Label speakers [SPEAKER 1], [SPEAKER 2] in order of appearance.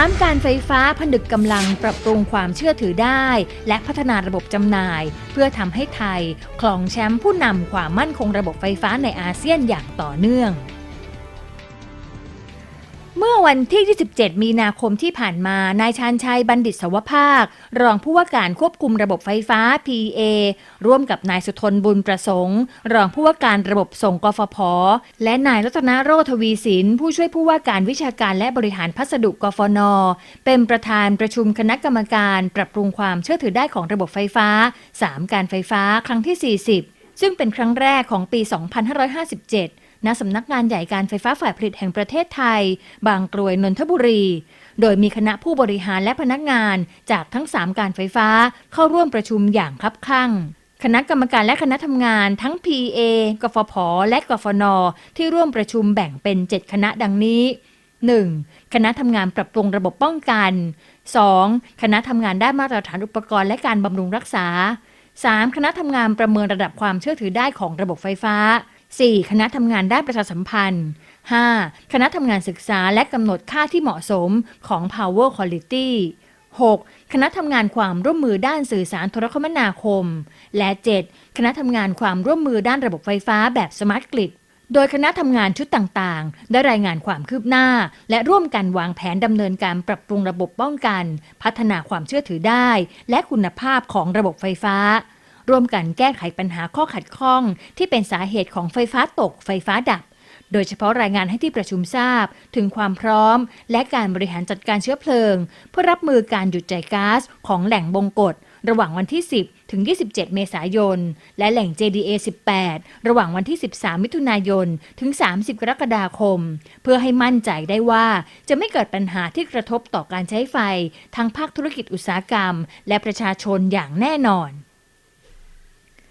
[SPEAKER 1] 3 การไฟฟ้าผนึกกำลังปรับปรุงความเชื่อถือได้ และพัฒนาระบบจำหน่าย เพื่อทำให้ไทยครองแชมป์ผู้นำความมั่นคงระบบไฟฟ้าในอาเซียนอย่างต่อเนื่อง เมื่อวันที่ 27 มีนาคมที่ผ่านมา นายชาญชัยบัณฑิตสวภาค รองผู้ว่าการควบคุมระบบไฟฟ้า PA ร่วมกับนายสุทนบุญประสงค์ รองผู้ว่าการระบบส่งกฟผ และนายรัตนโรธวีสินผู้ช่วยผู้ว่าการวิชาการและบริหารพัสดุกฟน เป็นประธานประชุมคณะกรรมการปรับปรุงความเชื่อถือได้ของระบบไฟฟ้า 3 การไฟฟ้าครั้งที่ 40 ซึ่งเป็นครั้งแรกของปี 2557 ณสำนักงานใหญ่การไฟฟ้าฝ่ายผลิตแห่งประเทศไทย บางกรวยนนทบุรี โดยมีคณะผู้บริหารและพนักงานจากทั้ง 3 การไฟฟ้าเข้าร่วมประชุมอย่างคับคั่งคณะกรรมการและคณะทำงานทั้ง PA กฟผ และกฟน ที่ร่วมประชุมแบ่งเป็น 7 คณะดังนี้ 1. คณะทำงานปรับปรุงระบบป้องกัน 2. คณะทำงานด้านมาตรฐานอุปกรณ์และการบำรุงรักษา 3. คณะทำงานประเมินระดับความเชื่อถือได้ของระบบไฟฟ้า 4. คณะทำงานด้านประชาสัมพันธ์ 5. คณะทำงานศึกษาและกำหนดค่าที่เหมาะสมของ Power Quality 6. คณะทำงานความร่วมมือด้านสื่อสารโทรคมนาคม และ 7. คณะทำงานความร่วมมือด้านระบบไฟฟ้าแบบ Smart Grid โดยคณะทำงานชุดต่างๆ ได้รายงานความคืบหน้า และร่วมกันวางแผนดำเนินการปรับปรุงระบบป้องกัน พัฒนาความเชื่อถือได้ และคุณภาพของระบบไฟฟ้า ร่วมกันแก้ไขปัญหาข้อขัดข้อง ที่เป็นสาเหตุของไฟฟ้าตก ไฟฟ้าดับ โดยเฉพาะรายงานให้ที่ประชุมทราบ ถึงความพร้อม และการบริหารจัดการเชื้อเพลิง เพื่อรับมือการหยุดจ่ายก๊าซของแหล่งบงกฎระหว่างวันที่ 10 ถึง 27 เมษายน และแหล่ง JDA 18 ระหว่างวันที่ 13 มิถุนายน ถึง 30 กรกฎาคม เพื่อให้มั่นใจได้ว่าจะไม่เกิดปัญหาที่กระทบต่อการใช้ไฟ ทั้งภาคธุรกิจอุตสาหกรรม และประชาชนอย่างแน่นอน